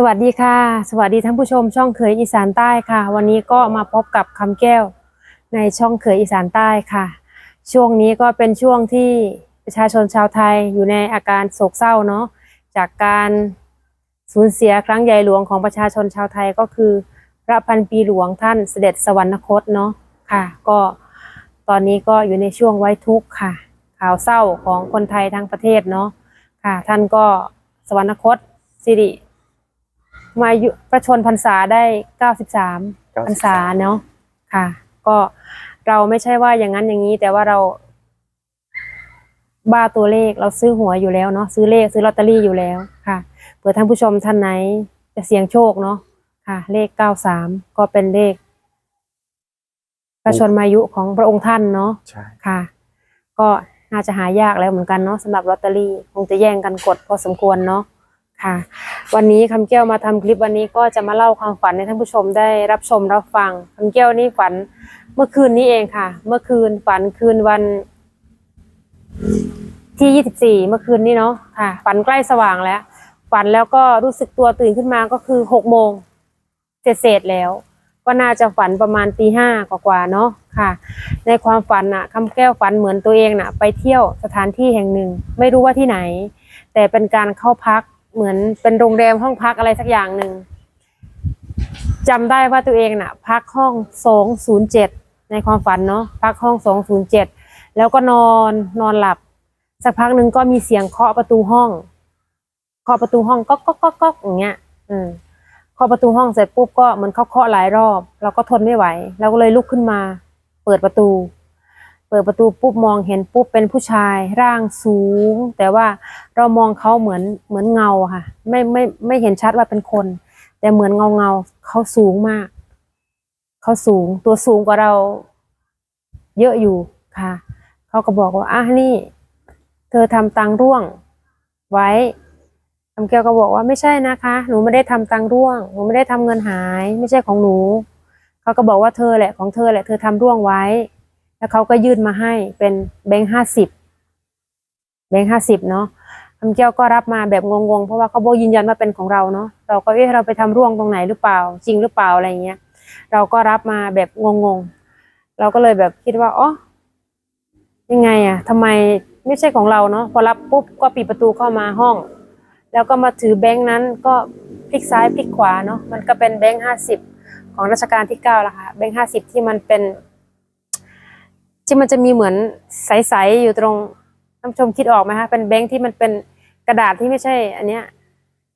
สวัสดีค่ะ สวัสดีท่านผู้ชม ช่องเขยอีสานใต้ค่ะ วันนี้ก็มาพบกับคำแก้วในช่องเขยอีสานใต้ค่ะ ช่วงนี้ก็เป็นช่วงที่ประชาชนชาวไทยอยู่ในอาการโศกเศร้าเนาะจากการสูญเสียครั้งใหญ่หลวงของประชาชนชาวไทยก็คือ พระพันปีหลวงท่านเสด็จสวรรคตเนาะค่ะ ก็ตอนนี้ก็อยู่ในช่วงไว้ทุกข์ค่ะ ข่าวเศร้าของคนไทยทั้งประเทศเนาะค่ะ ท่านก็สวรรคตสิริ มายุประชนพรรษาได้เก้าสิบสามพรรษาเนาะค่ะ ก็เราไม่ใช่ว่าอย่างนั้นอย่างนี้ แต่ว่าเรา บ้าตัวเลขเราซื้อหวยอยู่แล้วเนาะซื้อเลขซื้อลอตเตอรี่อยู่แล้วค่ะเผื่อท่านผู้ชมท่านไหน จะเสี่ยงโชคเนาะค่ะ เลขเก้าสามก็เป็นเลข ประชนมายุของพระองค์ท่านเนาะใช่ค่ะ ก็น่าจะหายากแล้วเหมือนกันเนาะสำหรับลอตเตอรี่คงจะแย่งกันกดพอสมควรเนาะ ค่ะ วันนี้คำแก้วมาทำคลิปวันนี้ก็จะมาเล่าความฝันให้ท่านผู้ชมได้รับชมรับฟังคำแก้วนี่ฝันเมื่อคืนนี้เองค่ะ เมื่อคืนฝันคืนวันที่ยี่สิบสี่เมื่อคืนนี้เนาะค่ะ ฝันใกล้สว่างแล้ว ฝันแล้วก็รู้สึกตัวตื่นขึ้นมาก็คือหกโมงเสร็จแล้ว ก็น่าจะฝันประมาณตีห้ากว่าๆเนาะค่ะ ในความฝันน่ะคำแก้วฝันเหมือนตัวเองน่ะ ไปเที่ยวสถานที่แห่งหนึ่ง ไม่รู้ว่าที่ไหน แต่เป็นการเข้าพัก เหมือนเป็นโรงแรมห้องพักอะไรสักอย่างหนึ่งจำได้ว่าตัวเองน่ะ พักห้องสองศูนย์เจ็ดในความฝันเนาะพักห้องสองศูนย์เจ็ดแล้วก็นอนนอนหลับ สักพักหนึ่งก็มีเสียงเคาะประตูห้องเคาะประตูห้องก็ก็ก็ก็อย่างเงี้ย อืมเคาะประตูห้องเสร็จปุ๊บก็เหมือนเขาเคาะหลายรอบ เราก็ทนไม่ไหวเราก็เลยลุกขึ้นมา เปิดประตู เปิดประตูปุ๊บมองเห็นปุ๊บเป็นผู้ชายร่างสูง แต่ว่าเรามองเขาเหมือนเหมือนเงาค่ะ ไม่ไม่ไม่เห็นชัดว่าเป็นคน แต่เหมือนเงาเงาเขาสูงมากเขาสูงตัวสูงกว่าเราเยอะอยู่ค่ะเขาก็บอกว่าอะนี่ เธอทำตังร่วง ไว้คำแก้วก็บอกว่าไม่ใช่นะคะ หนูไม่ได้ทำตังร่วง หนูไม่ได้ทำเงินหาย ไม่ใช่ของหนู เขาก็บอกว่าเธอแหละของเธอแหละ เธอทำร่วงไว้ แล้วเขาก็ยื่นมาให้เป็นแบงค์ห้าสิบแบงค์ห้าสิบเนาะคำแก้วก็รับมาแบบงงๆ เพราะว่าเขาบอกยืนยันว่าเป็นของเราเนาะเราก็เอ๊ะเราไปทำร่วงตรงไหนหรือเปล่า จริงหรือเปล่าอะไรเงี้ย เราก็รับมาแบบงงๆ เราก็เลยแบบคิดว่าอ๋อยังไงอะทำไมไม่ใช่ของเราเนาะพอรับปุ๊บก็ปิดประตูเข้ามาห้อง แล้วก็มาถือแบงค์นั้นก็พลิกซ้ายพลิกขวาเนาะมันก็เป็นแบงค์ห้าสิบของรัชกาลที่เก้าละค่ะแบงค์ห้าสิบที่มันเป็น ที่มันจะมีเหมือนใสๆอยู่ตรงท่านผู้ชมคิดออกไหมคะเป็นแบงค์ที่มันเป็นกระดาษที่ไม่ใช่ อันเนี้ย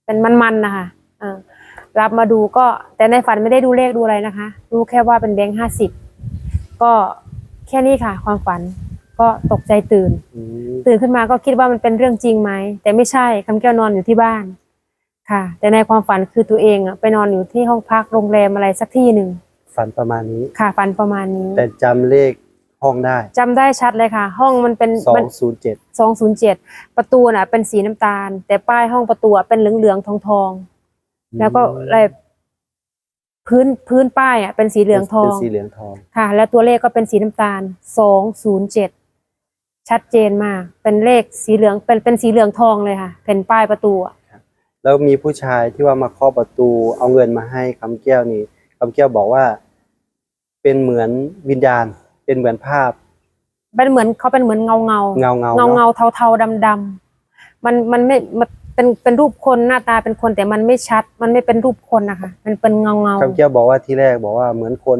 เป็นมันๆนะคะอ่ารับมาดูก็แต่ในฝันไม่ได้ดูเลขดูอะไรนะคะ รู้แค่ว่าเป็นแบงค์ห้าสิบก็แค่นี้ค่ะ ความฝันก็ตกใจตื่นอืมตื่นขึ้นมาก็คิดว่ามันเป็นเรื่องจริงไหมแต่ไม่ใช่คำแก้วนอนอยู่ที่บ้านค่ะ แต่ในความฝันคือตัวเองอะไปนอนอยู่ที่ห้องพักโรงแรมอะไรสักที่หนึ่งฝันประมาณนี้ค่ะ ฝันประมาณนี้ แต่จำเลข ห้องได้จำได้ชัดเลยค่ะ ห้องมันเป็นสอมังศูนย์เจ็ดสองศูนย์เจ็ดประตูน่ะ เป็นสีน้ำตาล แต่ป้ายห้องประตูอะเป็นเหลืองเหลืองทองทองๆแล้วก็อะไรพื้นพื้นป้ายอะเป็นสีเหลืองทองเป็นสีเหลืองทอง ค่ะ แล้วตัวเลขก็เป็นสีน้ำตาล สองศูนย์เจ็ด ชัดเจนมาก เป็นเลขสีเหลือง เป็น เป็นสีเหลืองทองเลยค่ะ เป็นป้ายประตูอะแล้วมีผู้ชายที่ว่ามาเคาะประตูเอาเงินมาให้คำแก้วนี่คำแก้วบอกว่า เป็นเหมือนวิญญาณ เป็นเหมือนภาพ เป็นเหมือนเขาเป็นเหมือนเงาเงาเงาเงาเงาเงาเทาเทาดำดำๆมันมันไม่มันเป็นเป็นรูปคนหน้าตาเป็นคนแต่มันไม่ชัด มันไม่เป็นรูปคนนะคะมันเป็นเงาเงาคำแก้วบอกว่าที่แรกบอกว่าเหมือนคน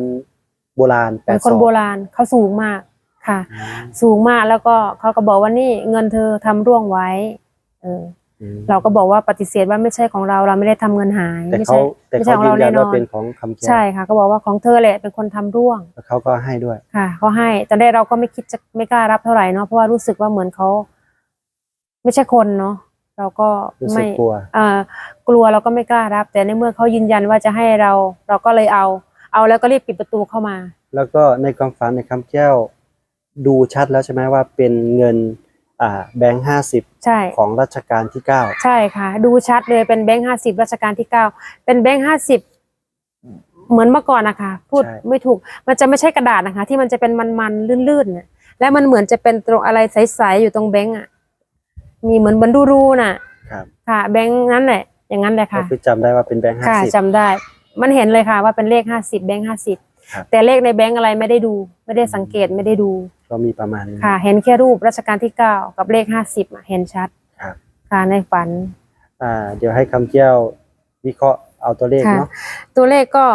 โบราณแปเป็ดนคนศอกโบราณเขาสูงมากค่ะอืมสูงมากแล้วก็เขาก็บอกว่านี่เงินเธอทำร่วงไว้ เอออืม เราก็บอกว่าปฏิเสธว่าไม่ใช่ของเราเราไม่ได้ทำเงินหายแต่ไม่เขาใช่แต่ไม่ใช่เขาของยืเรานยัแน่นนอว่านเป็นของคำแก้วใช่ค่ะก็บอกว่าของเธอแหละเป็นคนทำร่วงแล้วเขาก็ให้ด้วยค่ะเขาให้ตอนแรกเราก็ไม่คิดจะไม่กล้ารับเท่าไหร่เนาะเพราะว่ารู้สึกว่าเหมือนเขาไม่ใช่คนเนาะเราก็รู้สึกไม่กลัวอ่ากลัวเราก็ไม่กล้ารับ แต่ในเมื่อเขายืนยันว่าจะให้เรา เราก็เลยเอา เอาแล้วก็รีบปิดประตูเข้ามา แล้วก็ในความฝันในคำแก้ว ดูชัดแล้วใช่ไหมว่าเป็นเงินอ่า แบงค์ห้าสิบใช่ ของรัชกาลที่เก้าใช่ค่ะ ดูชัดเลยเป็นแบงค์ห้าสิบรัชกาลที่เก้าเป็นแบงค์ห้าสิบเหมือนเมื่อก่อนนะคะ พูดไม่ถูกมันจะไม่ใช่กระดาษนะคะ ที่มันจะเป็นมันๆลื่นๆน่ะและมันเหมือนจะเป็นตรงอะไรใสๆอยู่ตรงแบงค์อะมีเหมือนบรรดูรูน่ะครับค่ะ แบงค์นั้นแหละ อย่างนั้นเลยก็ค่ะคือจำได้ว่าเป็นแบงค์ห้าค่ะสิบจำได้ มันเห็นเลยค่ะว่าเป็นเลขห้าสิบแบงค์ห้าสิบครับแต่เลขในแบงค์อะไรไม่ได้ดู ไม่ได้สังเกตไม่ได้ดู ก็มีประมาณนี้ ค่ะ เห็นแค่รูปรัชกาลที่เก้ากับเลขห้าสิบเห็นชัดครับ ค่ะในฝัน อ่า เดี๋ยวให้คำแก้ววิเคราะห์เอาตัวเลขค่ะ เนาะตัวเลขก็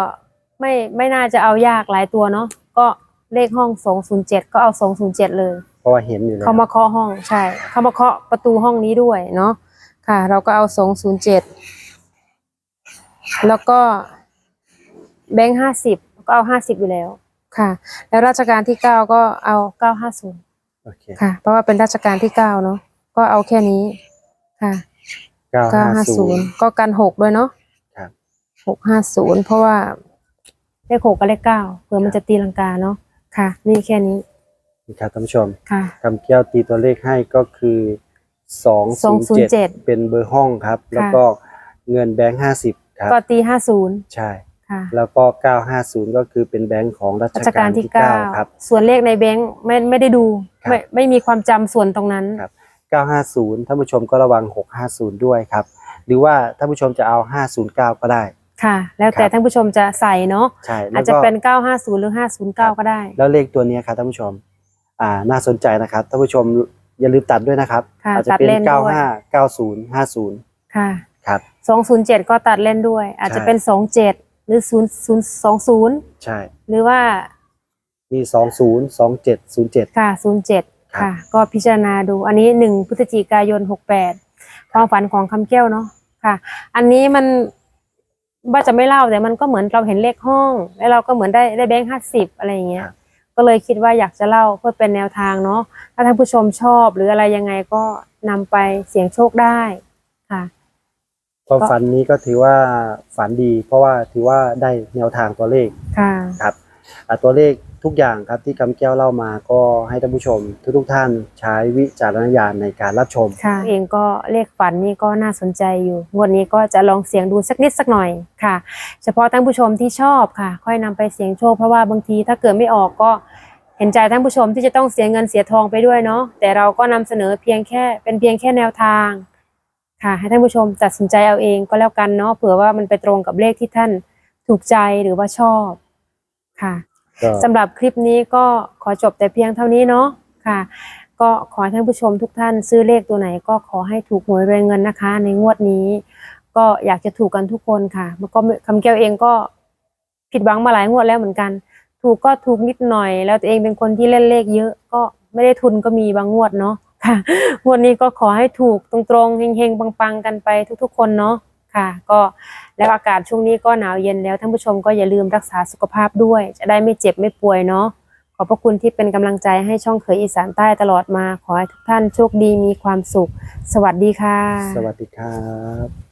ไม่ไม่น่าจะเอายากหลายตัวเนาะก็เลขห้องสองศูนย์เจ็ดก็เอาสองศูนย์เจ็ดเลย เพราะว่าเห็นอยู่แล้วเขามาเคาะห้องใช่ เขามาเคาะประตูห้องนี้ด้วยเนาะค่ะ เราก็เอาสองศูนย์เจ็ดแล้วก็แบงค์ห้าสิบก็เอาห้าสิบอยู่แล้ว ค่ะ แล้วราชการที่เก้าก็เอาเก้าห้าศูนย์โอเคค่ะ เพราะว่าเป็นราชการที่เก้าเนาะก็เอาแค่นี้ค่ะเก้าเก้าห้าห้าศูศูนนย์ย์ก็กันหกด้วยเนาะครับหกห้าศูนย์เพราะว่าเลขหกกับเลขเก้าเผื่อมันจะตีลังกาเนาะค่ะ นี่แค่นี้นี่ครับท่านผู้ชมค่ะคำแก้วตีตัวเลขให้ก็คือสองศูนย์เจ็ด207เป็นเบอร์ห้องครับ แล้วก็เงินแบงค์ห้าสิบครับก็ตีห้าศูนย์ใช่ ค่ะ แล้วก็เก้าห้าศูนย์ก็คือเป็นแบงค์ของรัรัชชกาการรที่ที่ เก้าเก้าครับ ส่วนเลขในแบงค์ไม่ไม่ได้ดู ครับไม่ไม่มีความจำส่วนตรงนั้น ครับเก้าห้าศูนย์ท่านผู้ชมก็ระวังหกห้าศูนย์ด้วยครับ หรือว่าท่านผู้ชมจะเอาห้าศูนย์เก้าก็ได้ ค่ะ แล้วแต่ครับ ท่านผู้ชมจะใส่เนาะใช่แล้อาจวจะก็ เป็น 950 หรือ 509 ก็ได้ แล้วเลขตัวเนี้ยครับท่านผู้ชม อ่า น่าสนใจนะครับท่านผู้ชมอย่าลืมตัดด้วยนะครับ ค่ะอาจจะตัดเป็นเล่นด้วยเก้าห้าเก้าศูนย์ห้าศูนย์ค่ะ ครับ 207 ก็ตัดเล่นด้วย อาจจะเป็น 27 หรือ0020ใช่ หรือว่ามีสองศูนย์สองเจ็ดศูนย์เจ็ด ค่ะ07ครับ ค่ะ ก็พิจารณาดู อันนี้1พฤศจิกายน68ความฝันของคำแก้วเนาะค่ะ อันนี้มันว่าจะไม่เล่าแต่มันก็เหมือนเราเห็นเลขห้อง แล้วเราก็เหมือนได้ได้แบงค์ห้าสิบอะไรอย่างเงี้ย ก็เลยคิดว่าอยากจะเล่าเพื่อเป็นแนวทางเนาะถ้าท่านผู้ชมชอบหรืออะไรยังไงก็นำไปเสี่ยงโชคได้ค่ะ ความฝันนี้ก็ถือว่าฝันดี เพราะว่าถือว่าได้แนวทางตัวเลขค่ะครับอ่าตัวเลขทุกอย่างครับที่คำแก้วเล่ามาก็ให้ท่านผู้ชม ทุกๆท่านใช้วิจารณญาณในการรับชมค่ะเองก็เลขฝันนี่ก็น่าสนใจอยู่งวดนี้ก็จะลองเสี่ยงดูสักนิดสักหน่อยค่ะ เฉพาะท่านผู้ชมที่ชอบค่ะ ค่อยนำไปเสี่ยงโชคเพราะว่าบางทีถ้าเกิดไม่ออกก็เห็นใจท่านผู้ชมที่จะต้องเสียเงินเสียทองไปด้วยเนาะแต่เราก็นำเสนอเพียงแค่เป็นเพียงแค่แนวทาง ค่ะ ให้ท่านผู้ชมตัดสินใจเอาเองก็แล้วกันเนาะเผื่อว่ามันไปตรงกับเลขที่ท่านถูกใจหรือว่าชอบค่ะก็สำหรับคลิปนี้ก็ขอจบแต่เพียงเท่านี้เนาะค่ะ ก็ขอให้ท่านผู้ชมทุกท่านซื้อเลขตัวไหน ก็ขอให้ถูกหวยรวยเงินนะคะ ในงวดนี้ ก็อยากจะถูกกันทุกคนค่ะแล้วก็คำแก้วเองก็ผิดหวังมาหลายงวดแล้วเหมือนกัน ถูกก็ถูกนิดหน่อย แล้วตัวเองเป็นคนที่เล่นเลขเยอะ ก็ไม่ได้ทุนก็มีบางงวดเนาะ ค่ะ วันี้ก็ขอให้ถูกตรงๆเฮงๆปังๆกันไปทุกๆ คนเนาะค่ะ ก็แล้วอากาศช่วงนี้ก็หนาวเย็นแล้วท่านผู้ชมก็อย่าลืมรักษาสุขภาพด้วย จะได้ไม่เจ็บไม่ป่วยเนาะขอบพระคุณที่เป็นกำลังใจให้ช่องเขยอีสานใต้ตลอดมา ขอให้ทุกท่านโชคดีมีความสุข สวัสดีค่ะ สวัสดีครับ